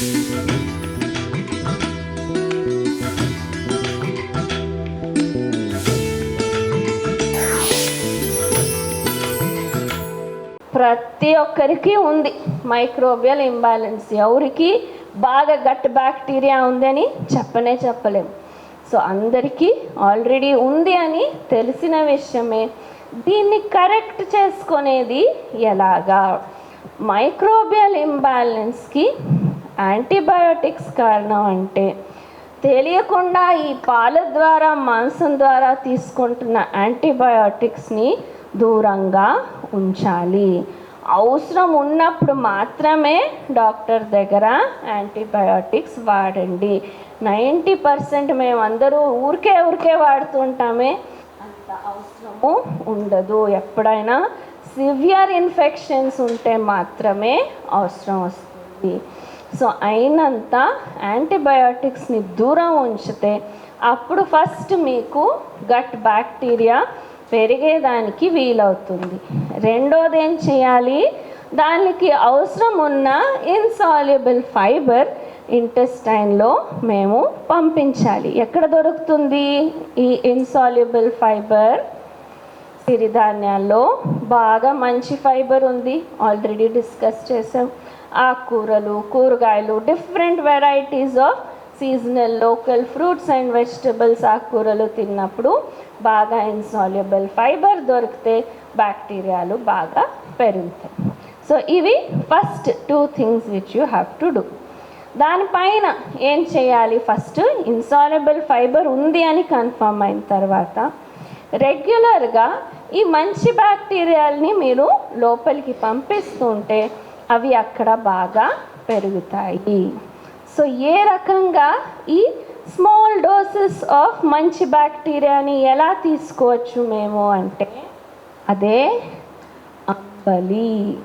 ప్రతి ఒక్కరికి ఉంది మైక్రోబియల్ ఇంబ్యాలెన్స్. ఎవరికి బాగా గట్ బ్యాక్టీరియా ఉందని చెప్పనే చెప్పలేము సో అందరికీ ఆల్రెడీ ఉంది అని తెలిసిన విషయమే. దీన్ని కరెక్ట్ చేసుకునేది ఎలాగా? మైక్రోబియల్ ఇంబ్యాలెన్స్కి యాంటీబయోటిక్స్ కారణం అంటే తెలియకుండా ఈ పాల ద్వారా మాంసం ద్వారా తీసుకుంటున్న యాంటీబయోటిక్స్ని దూరంగా ఉంచాలి. అవసరం ఉన్నప్పుడు మాత్రమే డాక్టర్ దగ్గర యాంటీబయోటిక్స్ వాడండి. నైంటీ పర్సెంట్ మేమందరూ ఊరికే ఊరికే వాడుతుంటామే. అంత అవసరము ఉండదు. ఎప్పుడైనా సివియర్ ఇన్ఫెక్షన్స్ ఉంటే మాత్రమే అవసరం వస్తుంది. సో అయినంత యాంటీబయాటిక్స్ని దూరం ఉంచితే అప్పుడు ఫస్ట్ మీకు గట్ బ్యాక్టీరియా పెరిగేదానికి వీలవుతుంది. రెండోది ఏం చేయాలి? దానికి అవసరం ఉన్న ఇన్సాల్యుబుల్ ఫైబర్ ఇంటెస్టైన్లో మేము పంపించాలి. ఎక్కడ దొరుకుతుంది ఈ ఇన్సాల్యుబుల్ ఫైబర్ సిరిధాన్యాల్లో. బాగా మంచి ఫైబర్ ఉంది. ఆల్రెడీ డిస్కస్ చేసాం. ఆకుకూరలు కూరగాయలు different varieties of seasonal local fruits and vegetables ఆకుకూరలు తిన్నప్పుడు బాగా ఇన్సాల్యుబుల్ ఫైబర్ దొరికితే బ్యాక్టీరియాలు బాగా పెరుగుతాయి. సో ఇవి first two things which you have to do దానిపైన ఏం చేయాలి? ఫస్ట్ ఇన్సాల్యుబుల్ ఫైబర్ ఉంది అని కన్ఫర్మ్ అయిన తర్వాత రెగ్యులర్గా ఈ మంచి బ్యాక్టీరియాల్ని మీరు లోపలికి పంపిస్తుంటే అవి అక్కడ బాగా పెరుగుతాయి. సో ఏ రకంగా ఈ స్మాల్ డోసెస్ ఆఫ్ మంచి బ్యాక్టీరియాని ఎలా తీసుకోవచ్చు మేము అంటే అదే అంబలి.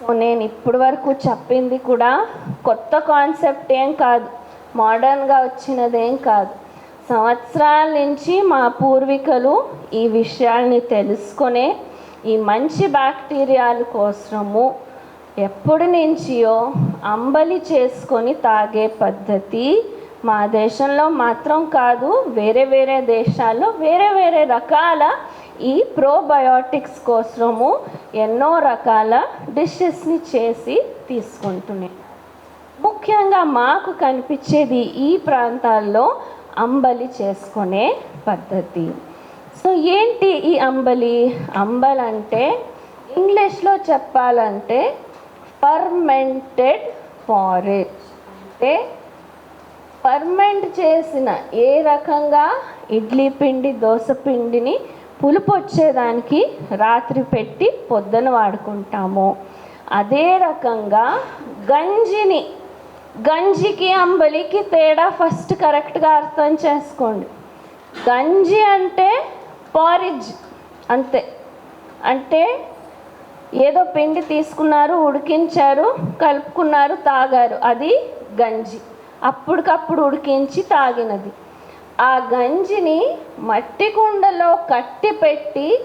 సో నేను ఇప్పటి వరకు చెప్పింది కూడా కొత్త కాన్సెప్ట్ ఏం కాదు. మోడర్న్గా వచ్చినదేం కాదు. సంవత్సరాల నుంచి మా పూర్వీకులు ఈ విషయాల్ని తెలుసుకునే ఈ మంచి బ్యాక్టీరియాల కోసము ఎప్పటి నుంచియో అంబలి చేసుకొని తాగే పద్ధతి మా దేశంలో మాత్రం కాదు వేరే వేరే దేశాల్లో వేరే వేరే రకాల ఈ ప్రోబయోటిక్స్ కోసము ఎన్నో రకాల డిషెస్ని చేసి తీసుకుంటున్నాయి. ముఖ్యంగా మాకు కనిపించేది ఈ ప్రాంతాల్లో అంబలి చేసుకునే పద్ధతి. సో ఏంటి ఈ అంబలి? అంబల్ అంటే ఇంగ్లీష్లో చెప్పాలంటే ఫర్మెంటెడ్ ఫారెస్ట్. అంటే ఫర్మెంట్ చేసిన ఏ రకంగా ఇడ్లీ పిండి దోశ పిండిని పులుపు వచ్చేదానికి రాత్రి పెట్టి పొద్దున వాడుకుంటాము. అదే రకంగా గంజిని గంజికి అంబలికి తేడా ఫస్ట్ కరెక్ట్గా అర్థం చేసుకోండి. గంజి అంటే పారిజ్ అంతే. అంటే ఏదో పిండి తీసుకున్నారు ఉడికించారు కలుపుకున్నారు తాగారు. అది గంజి. అప్పటికప్పుడు ఉడికించి తాగినది. ఆ గంజిని మట్టి కుండలో కట్టి పెట్టి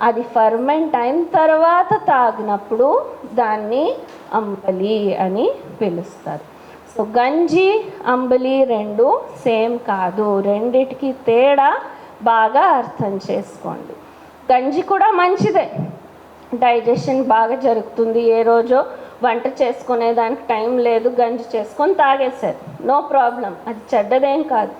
అది ఫర్మెంట్ అయిన తర్వాత తాగినప్పుడు దాన్ని అంబలి అని పిలుస్తారు. సో గంజి అంబలి రెండు సేమ్ కాదు. రెండిటికి తేడా బాగా అర్థం చేసుకోండి. గంజి కూడా మంచిదే. డైజెషన్ బాగా జరుగుతుంది. ఏ రోజో వంట చేసుకునే దానికి టైం లేదు గంజి చేసుకొని తాగేశారు. No problem. అది చెడ్డదేం కాదు.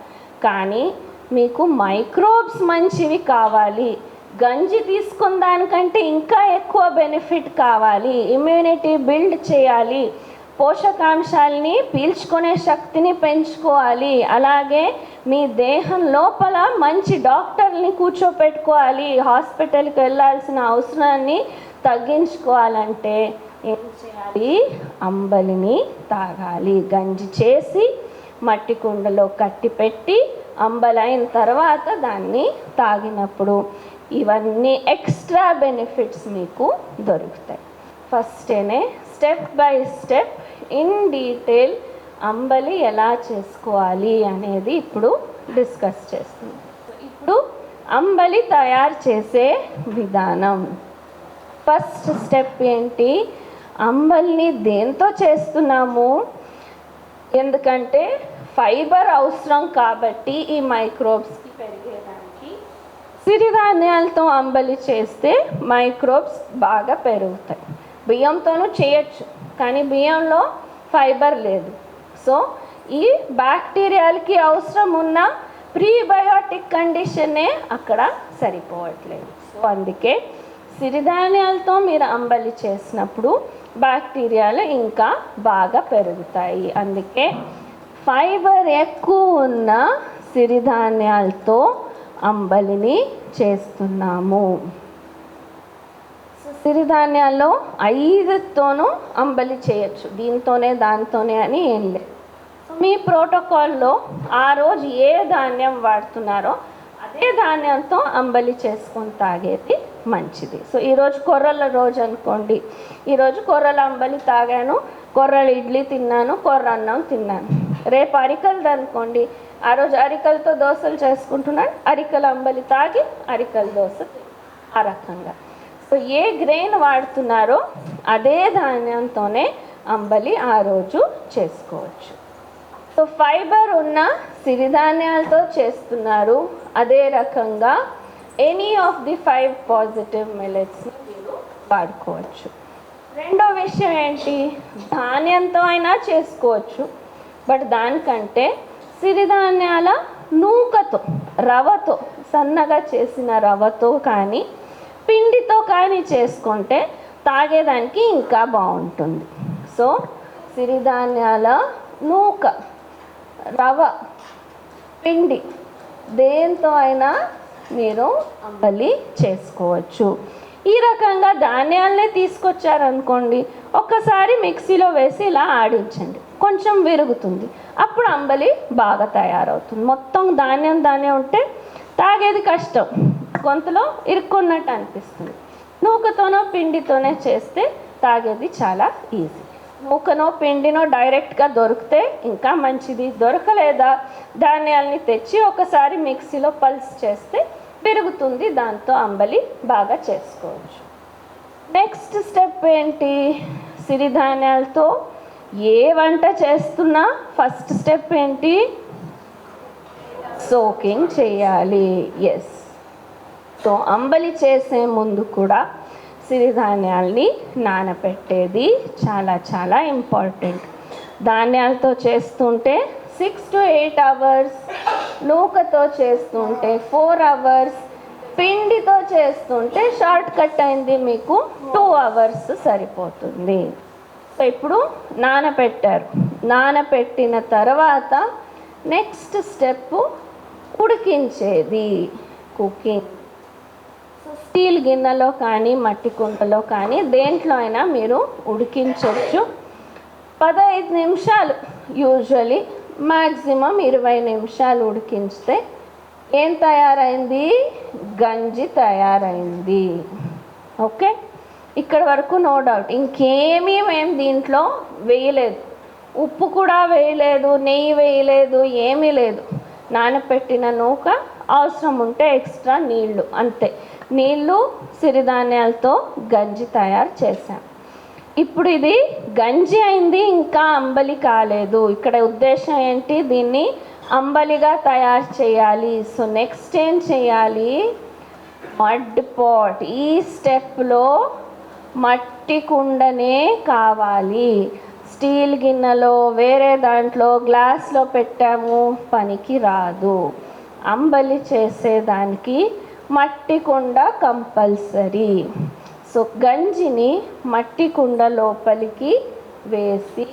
కానీ మీకు మైక్రోబ్స్ మంచివి కావాలి. గంజి తీసుకున్న దానికంటే ఇంకా ఎక్కువ బెనిఫిట్ కావాలి. ఇమ్యూనిటీ బిల్డ్ చేయాలి. పోషకాంశాలని పీల్చుకునే శక్తిని పెంచుకోవాలి. అలాగే మీ దేహం లోపల మంచి డాక్టర్ని కూర్చోపెట్టుకోవాలి. హాస్పిటల్కి వెళ్ళాల్సిన అవసరాన్ని తగ్గించుకోవాలంటే ఏం చేయాలి? అంబలిని తాగాలి. గంజి చేసి మట్టి కుండలో కట్టి పెట్టి అంబలైన తర్వాత దాన్ని తాగినప్పుడు ఇవన్నీ ఎక్స్ట్రా బెనిఫిట్స్ మీకు దొరుకుతాయి. ఫస్టేనే step by step in detail అంబలి ఎలా చేసుకోవాలి అనేది ఇప్పుడు డిస్కస్ చేస్తుంది. ఇప్పుడు అంబలి తయారు చేసే విధానం. ఫస్ట్ స్టెప్ ఏంటి? అంబలిని దేంతో చేస్తున్నాము? ఎందుకంటే ఫైబర్ అవసరం కాబట్టి ఈ మైక్రోబ్స్కి పెరిగేదానికి. సిరిధాన్యాలతో అంబలి చేస్తే మైక్రోబ్స్ బాగా పెరుగుతాయి. బియ్యంతోనూ చేయొచ్చు. కానీ బియ్యంలో ఫైబర్ లేదు. సో ఈ బ్యాక్టీరియాలకి అవసరం ఉన్న ప్రీబయోటిక్ కండిషనే అక్కడ సరిపోవట్లేదు. సో అందుకే సిరిధాన్యాలతో మీరు అంబలి చేసినప్పుడు బ్యాక్టీరియాలు ఇంకా బాగా పెరుగుతాయి. అందుకే ఫైబర్ ఎక్కువ ఉన్న సిరిధాన్యాలతో అంబలిని చేస్తున్నాము. సిరిధాన్యాల్లో ఐదుతోనూ అంబలి చేయొచ్చు. దీంతోనే దాంతోనే అని ఏం లేదు. సో మీ ప్రోటోకాల్లో ఆ రోజు ఏ ధాన్యం వాడుతున్నారో అదే ధాన్యంతో అంబలి చేసుకొని తాగేది మంచిది. సో ఈరోజు కొర్రల రోజు అనుకోండి. ఈరోజు కొర్రల అంబలి తాగాను కొర్రల ఇడ్లీ తిన్నాను కొర్ర అన్నం తిన్నాను. రేపు అరికలది అనుకోండి. ఆ రోజు అరికలతో దోశలు చేసుకుంటున్నాను అరికల అంబలి తాగి అరికల దోశ ఆ రకంగా. సో ఏ గ్రెయిన్ వాడుతున్నారో అదే ధాన్యంతోనే అంబలి ఆ రోజు చేసుకోవచ్చు. సో ఫైబర్ ఉన్న సిరిధాన్యాలతో చేస్తున్నారు అదే రకంగా any of the five positive మిలెట్స్ని మీరు వాడుకోవచ్చు. రెండో విషయం ఏంటి? ధాన్యంతో అయినా చేసుకోవచ్చు. బట్ దానికంటే సిరిధాన్యాల నూకతో రవతో సన్నగా చేసిన రవతో కానీ పిండితో కానీ చేసుకుంటే తాగేదానికి ఇంకా బాగుంటుంది. సో సిరిధాన్యాల నూక రవ పిండి దేంతో అయినా మీరు అంబలి చేసుకోవచ్చు. ఈ రకంగా ధాన్యాలనే తీసుకొచ్చారనుకోండి ఒక్కసారి మిక్సీలో వేసి ఇలా ఆడించండి. కొంచెం విరుగుతుంది. అప్పుడు అంబలి బాగా తయారవుతుంది. మొత్తం ధాన్యం ధాన్యం ఉంటే తాగేది కష్టం. గొంతులో ఇరుక్కున్నట్టు అనిపిస్తుంది. నూకతోనో పిండితోనే చేస్తే తాగేది చాలా ఈజీ. నూకనో పిండినో డైరెక్ట్గా దొరికితే ఇంకా మంచిది. దొరకలేదా? ధాన్యాల్ని తెచ్చి ఒకసారి మిక్సీలో పల్స్ చేస్తే పెరుగుతుంది. దాంతో అంబలి బాగా చేసుకోవచ్చు. నెక్స్ట్ స్టెప్ ఏంటి? సిరిధాన్యాలతో ఏ వంట చేస్తున్నా ఫస్ట్ స్టెప్ ఏంటి? సోకింగ్ చేయాలి. ఎస్ తో అంబలి చేసే ముందు కూడా సిరిధాన్యాల్ని నానబెట్టేది చాలా చాలా ఇంపార్టెంట్. ధాన్యాలతో చేస్తుంటే సిక్స్ టు ఎయిట్ అవర్స్ నూకతో చేస్తుంటే ఫోర్ అవర్స్ పిండితో చేస్తుంటే షార్ట్ కట్ అయింది మీకు టూ అవర్స్ సరిపోతుంది. సో ఇప్పుడు నానబెట్టారు నానబెట్టిన తర్వాత నెక్స్ట్ స్టెప్ ఉడికించేది. కుకింగ్ స్టీల్ గిన్నెలో కానీ మట్టి కుంటలో కానీ దేంట్లో అయినా మీరు ఉడికించవచ్చు. పదహైదు నిమిషాలు యూజువలీ మ్యాక్సిమం ఇరవై నిమిషాలు ఉడికించితే ఏం తయారైంది? గంజి తయారైంది. ఓకే? ఇక్కడ వరకు నో డౌట్. ఇంకేమీ మేము దీంట్లో వేయలేదు. ఉప్పు కూడా వేయలేదు నెయ్యి వేయలేదు ఏమీ లేదు. నానపెట్టిన నూక అవసరం ఉంటే ఎక్స్ట్రా నీళ్ళు అంతే. నీళ్ళు సిరిధాన్యాలతో గంజి తయారు చేశాం. ఇప్పుడు ఇది గంజి అయింది ఇంకా అంబలి కాలేదు. ఇక్కడ ఉద్దేశం ఏంటి? దీన్ని అంబలిగా తయారు చేయాలి. సో నెక్స్ట్ ఏం చేయాలి? Mud pot. ఈ స్టెప్లో మట్టి కుండనే కావాలి. స్టీల్ గిన్నెలో వేరే దాంట్లో గ్లాస్లో పెట్టాము పనికి రాదు. అంబలి చేసేదానికి మట్టి కుండ కంపల్సరీ. సో గంజిని మట్టి కుండ లోపలికి వేసి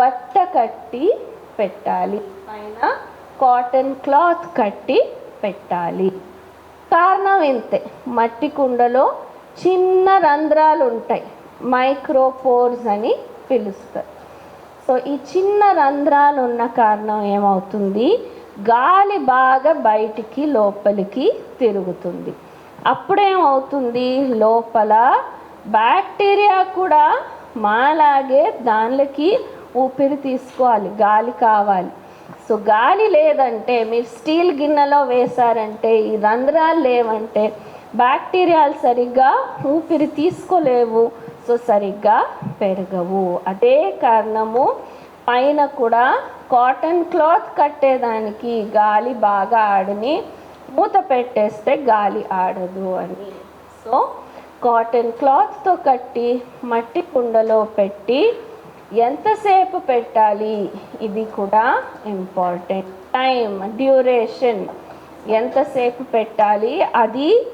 బట్ట కట్టి పెట్టాలి. పైన కాటన్ క్లాత్ కట్టి పెట్టాలి. కారణం ఇంతే. మట్టి కుండలో చిన్న రంధ్రాలు ఉంటాయి మైక్రోపోర్స్ అని పిలుస్తారు. సో ఈ చిన్న రంధ్రాలు ఉన్న కారణం ఏమవుతుంది? గాలి బాగా బయటికి లోపలికి తిరుగుతుంది. అప్పుడేమవుతుంది? లోపల బ్యాక్టీరియా కూడా మాలాగే దానిలోకి ఊపిరి తీసుకోవాలి గాలి కావాలి. సో గాలి లేదంటే మీరు స్టీల్ గిన్నెలో వేశారంటే ఈ రంధ్రాలు లేవంటే బ్యాక్టీరియాలు సరిగ్గా ఊపిరి తీసుకోలేవు. సో సరిగ్గా పెరగవు. అదే కారణము పైన కూడా కాటన్ క్లాత్ కట్టేదానికి గాలి బాగా ఆడిని మూత పెట్టేస్తే గాలి ఆడదు అని. సో కాటన్ క్లాత్తో కట్టి మట్టి కుండలో పెట్టి ఎంతసేపు పెట్టాలి? ఇది కూడా ఇంపార్టెంట్ టైం డ్యూరేషన్. ఎంతసేపు పెట్టాలి? అది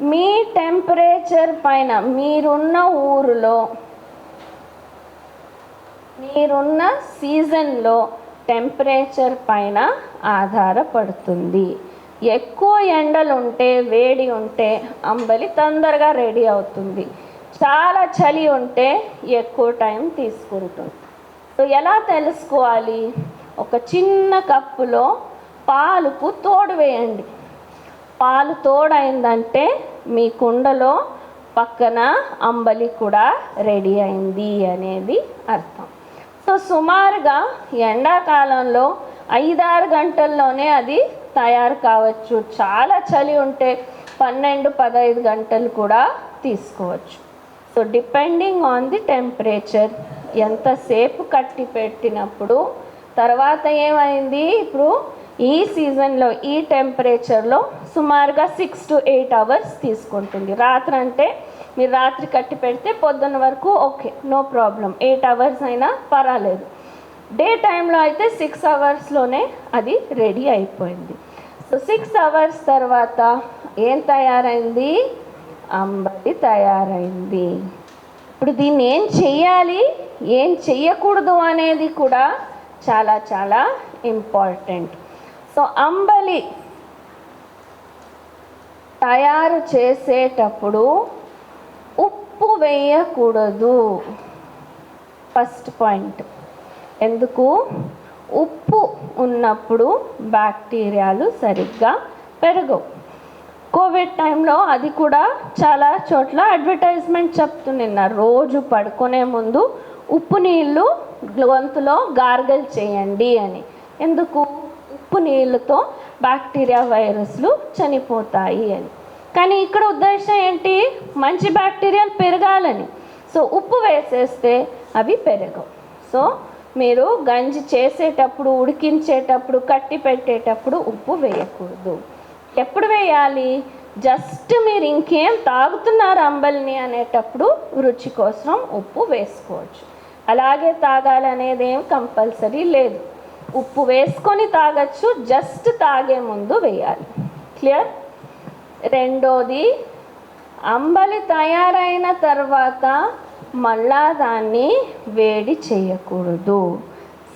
మీ టెంపరేచర్ పైన మీరున్న ఊరిలో మీరున్న సీజన్లో టెంపరేచర్ పైన ఆధారపడుతుంది. ఎక్కువ ఎండలు ఉంటే వేడి ఉంటే అంబలి తొందరగా రెడీ అవుతుంది. చాలా చలి ఉంటే ఎక్కువ టైం తీసుకుంటుంది. సో ఎలా తెలుసుకోవాలి? ఒక చిన్న కప్పులో పాలుకు తోడు వేయండి. పాలు తోడైందంటే మీ కుండలో పక్కన అంబలి కూడా రెడీ అయింది అనేది అర్థం. సో సుమారుగా ఎండాకాలంలో ఐదారు గంటల్లోనే అది తయారు కావచ్చు. చాలా చలి ఉంటే పన్నెండు పదహైదు గంటలు కూడా తీసుకోవచ్చు. So depending on the temperature ఎంతసేపు కట్టి పెట్టినప్పుడు తర్వాత ఏమైంది? ఇప్పుడు ఈ సీజన్లో ఈ టెంపరేచర్లో సుమారుగా సిక్స్ టు ఎయిట్ అవర్స్ తీసుకుంటుంది. రాత్రి అంటే మీరు రాత్రి కట్టి పెడితే పొద్దున్న వరకు okay no problem. Eight hours అయినా పర్వాలేదు. డే టైంలో అయితే సిక్స్ అవర్స్లోనే అది రెడీ అయిపోయింది. సో సిక్స్ అవర్స్ తర్వాత ఏం తయారైంది? అంబలి తయారైంది. ఇప్పుడు దీన్ని ఏం చెయ్యాలి? ఏం చెయ్యకూడదు అనేది కూడా చాలా చాలా ఇంపార్టెంట్. సో అంబలి తయారు చేసేటప్పుడు ఉప్పు వేయకూడదు. ఫస్ట్ పాయింట్ ఎందుకు? ఉప్పు ఉన్నప్పుడు బ్యాక్టీరియాలు సరిగ్గా పెరగవు. కోవిడ్ టైంలో అది కూడా చాలా చోట్ల అడ్వర్టైజ్మెంట్ చెప్తున్నారు రోజు పడుకునే ముందు ఉప్పు నీళ్ళు గొంతులో గార్గల్ చేయండి అని. ఎందుకు? ఉప్పు నీళ్ళతో బ్యాక్టీరియా వైరస్లు చనిపోతాయి అని. కానీ ఇక్కడ ఉద్దేశం ఏంటి? మంచి బ్యాక్టీరియాలు పెరగాలని. సో ఉప్పు వేసేస్తే అవి పెరగవు. సో మీరు గంజి చేసేటప్పుడు ఉడికించేటప్పుడు కట్టి పెట్టేటప్పుడు ఉప్పు వేయకూడదు. ఎప్పుడు వేయాలి? జస్ట్ మీరు ఇంకేం తాగుతున్నారు అంబలిని అనేటప్పుడు రుచి కోసం ఉప్పు వేసుకోవచ్చు. అలాగే తాగాలనేది ఏం కంపల్సరీ లేదు. ఉప్పు వేసుకొని తాగొచ్చు జస్ట్ తాగే ముందు వేయాలి. క్లియర్? రెండోది అంబలి తయారైన తర్వాత మళ్ళా దాన్ని వేడి చేయకూడదు.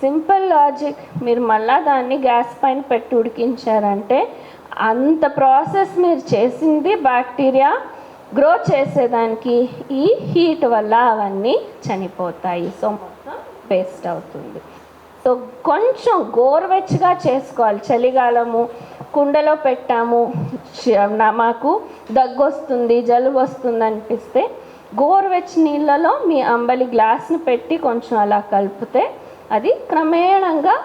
Simple logic. మీరు మళ్ళా దాన్ని గ్యాస్ పైన పెట్టి ఉడికించారంటే అంత ప్రాసెస్ మీరు చేసింది బ్యాక్టీరియా గ్రో చేసేదానికి ఈ హీట్ వల్ల అవన్నీ చనిపోతాయి. సో మొత్తం వేస్ట్ అవుతుంది. సో కొంచెం గోరువెచ్చగా చేసుకోవాలి. చలికాలము కుండలో పెట్టాము. మాకు దగ్గు వస్తుంది జలుబు వస్తుంది అనిపిస్తే గోరువెచ్చి నీళ్ళలో మీ అంబలి గ్లాస్ని పెట్టి కొంచెం అలా కలిపితే అది క్రమేణంగా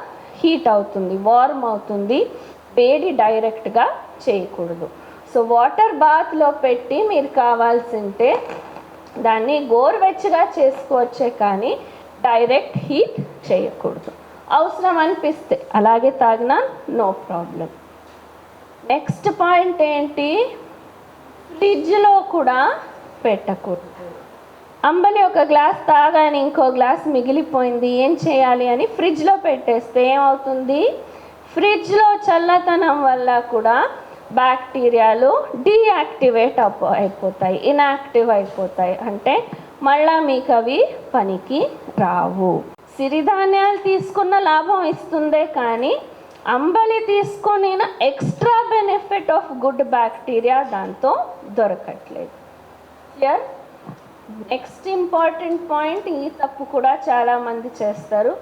హీట్ అవుతుంది వార్మ్ అవుతుంది. వేడి డైరెక్ట్గా చేయకూడదు. సో వాటర్ బాత్లో పెట్టి మీరు కావాల్సింటే దాన్ని గోరువెచ్చగా చేసుకోవచ్చే కానీ డైరెక్ట్ హీట్ చేయకూడదు. అవసరం అనిపిస్తే అలాగే తాగినా నో ప్రాబ్లం నెక్స్ట్ పాయింట్ ఏంటి? ఫ్రిడ్జ్లో కూడా పెట్టకూడదు. అంబలి ఒక గ్లాస్ తాగాని ఇంకో గ్లాస్ మిగిలిపోయింది ఏం చేయాలి అని ఫ్రిడ్జ్లో పెట్టేస్తే ఏమవుతుంది? ఫ్రిడ్జ్లో చల్లతనం వల్ల కూడా బ్యాక్టీరియాలు డీయాక్టివేట్ అయిపోతాయి ఇన్యాక్టివ్ అయిపోతాయి. అంటే మళ్ళా మీకు అవి పనికి రావు. సిరిధాన్యాలు తీసుకున్న లాభం ఇస్తుందే కానీ అంబలి తీసుకొని extra benefit of good bacteria దాంతో దొరకట్లేదు. క్లియర్ నెక్స్ట్ ఇంపార్టెంట్ పాయింట్ ఈ తప్పు కూడా చాలామంది చేస్తారు.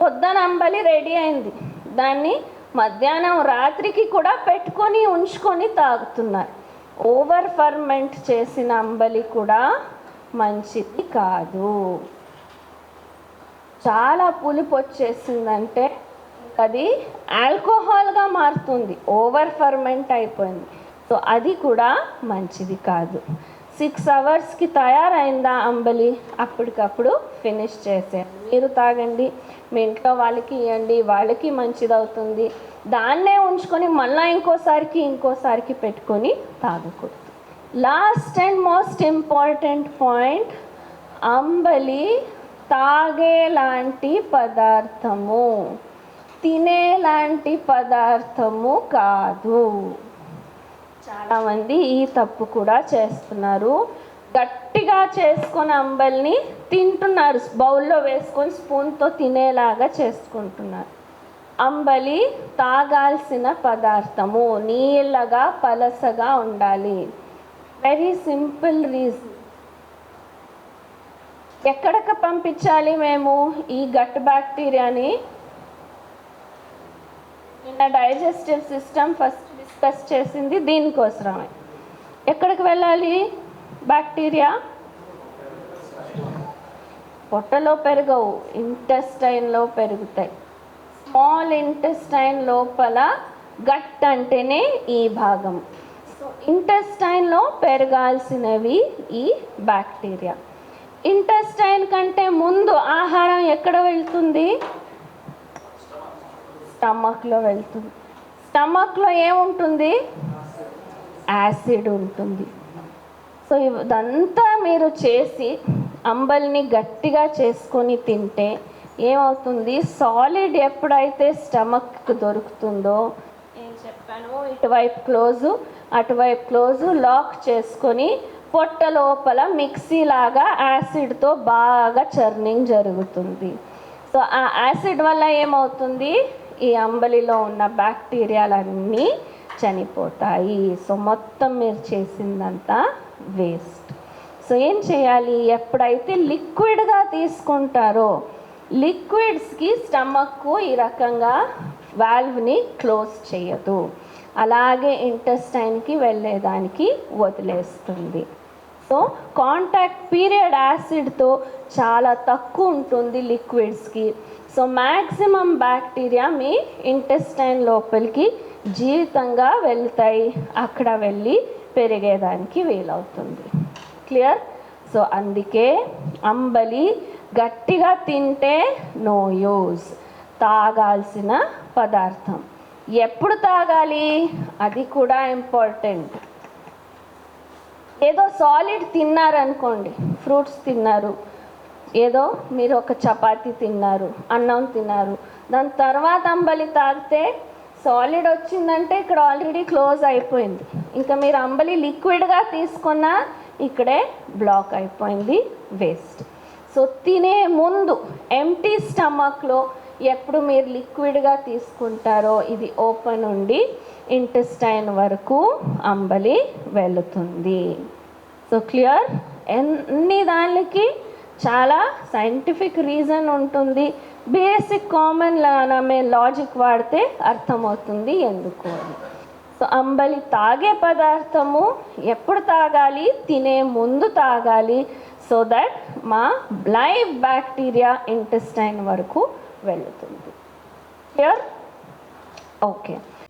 పొద్దున అంబలి రెడీ అయింది. దాన్ని మధ్యాహ్నం రాత్రికి కూడా పెట్టుకొని ఉంచుకొని తాగుతున్నారు. ఓవర్ ఫర్మెంట్ చేసిన అంబలి కూడా మంచిది కాదు. చాలా పులుపు వచ్చేసిందంటే అది ఆల్కహాల్గా మారుతుంది ఓవర్ ఫర్మెంట్ అయిపోయింది. సో అది కూడా మంచిది కాదు. సిక్స్ అవర్స్కి తయారైందా అంబలి? అప్పటికప్పుడు ఫినిష్ చేసే మీరు తాగండి మీ ఇంట్లో వాళ్ళకి ఇవ్వండి వాళ్ళకి మంచిది అవుతుంది దాన్నే ఉంచుకొని మళ్ళీ ఇంకోసారికి ఇంకోసారికి పెట్టుకొని తాగకూడదు. Last and most important point అంబలి తాగేలాంటి పదార్థము తినేలాంటి పదార్థము కాదు. చాలామంది ఈ తప్పు కూడా చేస్తున్నారు. గట్టిగా చేసుకొని అంబల్ని తింటున్నారు. బౌల్లో వేసుకొని స్పూన్తో తినేలాగా చేసుకుంటున్నారు. అంబలి తాగాల్సిన పదార్థము నీళ్ళగా పలసగా ఉండాలి. వెరీ సింపుల్ రీజన్ ఎక్కడికి పంపించాలి మేము ఈ గట్ బ్యాక్టీరియాని? నిన్న డైజెస్టివ్ సిస్టమ్ ఫస్ట్ డిస్కస్ చేసింది దీనికోసమే. ఎక్కడికి వెళ్ళాలి బ్యాక్టీరియా? పొట్టలో పెరగవు ఇంటెస్టైన్లో పెరుగుతాయి. స్మాల్ ఇంటెస్టైన్ లోపల గట్ అంటేనే ఈ భాగం. సో ఇంటెస్టైన్లో పెరగాల్సినవి ఈ బ్యాక్టీరియా. ఇంటెస్టైన్ కంటే ముందు ఆహారం ఎక్కడ వెళ్తుంది? స్టమక్లో వెళ్తుంది. స్టమక్లో ఏముంటుంది? యాసిడ్ ఉంటుంది. సో ఇదంతా మీరు చేసి అంబల్ని గట్టిగా చేసుకొని తింటే ఏమవుతుంది? సాలిడ్ ఎప్పుడైతే స్టమక్ దొరుకుతుందో నేను చెప్పాను ఇటువైపు క్లోజు అటువైపు క్లోజు లాక్ చేసుకొని పొట్ట లోపల మిక్సీ లాగా యాసిడ్తో బాగా చర్నింగ్ జరుగుతుంది. సో ఆ యాసిడ్ వల్ల ఏమవుతుంది? ఈ అంబలిలో ఉన్న బ్యాక్టీరియాలన్నీ చనిపోతాయి. సో మొత్తం మీరు చేసిందంతా వేస్ట్. సో ఏం చేయాలి? ఎప్పుడైతే లిక్విడ్గా తీసుకుంటారో లిక్విడ్స్కి స్టమక్కు ఈ రకంగా వాల్వ్ని క్లోజ్ చేయదు. అలాగే ఇంటెస్టైన్కి వెళ్ళేదానికి వదిలేస్తుంది. సో కాంటాక్ట్ పీరియడ్ యాసిడ్తో చాలా తక్కువ ఉంటుంది లిక్విడ్స్కి సో మ్యాక్సిమం బ్యాక్టీరియా మీ ఇంటెస్టైన్ లోపలికి జీవితంగా వెళ్తాయి. అక్కడ వెళ్ళి పెరిగేదానికి వీలవుతుంది. క్లియర్ సో అందుకే అంబలి గట్టిగా తింటే నో యూజ్ తాగాల్సిన పదార్థం. ఎప్పుడు తాగాలి? అది కూడా ఇంపార్టెంట్ ఏదో సాలిడ్ తిన్నారనుకోండి ఫ్రూట్స్ తిన్నారు. ఏదో మీరు ఒక చపాతీ తిన్నారు అన్నం తిన్నారు. దాని తర్వాత అంబలి తాగితే సాలిడ్ వచ్చిందంటే ఇక్కడ ఆల్రెడీ క్లోజ్ అయిపోయింది. ఇంకా మీరు అంబలి లిక్విడ్గా తీసుకున్నా ఇక్కడే బ్లాక్ అయిపోయింది వేస్ట్ సో తినే ముందు ఎంటీ స్టమక్లో ఎప్పుడు మీరు లిక్విడ్గా తీసుకుంటారో ఇది ఓపెన్ ఉండి ఇంటెస్టైన్ వరకు అంబలి వెళుతుంది. సో క్లియర్ ఎన్ని దానికి చాలా సైంటిఫిక్ రీజన్ ఉంటుంది. బేసిక్ కామన్ లానమే లాజిక్ వాడితే అర్థమవుతుంది ఎందుకు అని. సో అంబలి తాగే పదార్థము ఎప్పుడు తాగాలి? తినే ముందు తాగాలి. సో దట్ మా లైవ్ బ్యాక్టీరియా ఇంటెస్టైన్ వరకు వెళుతుంది. Clear okay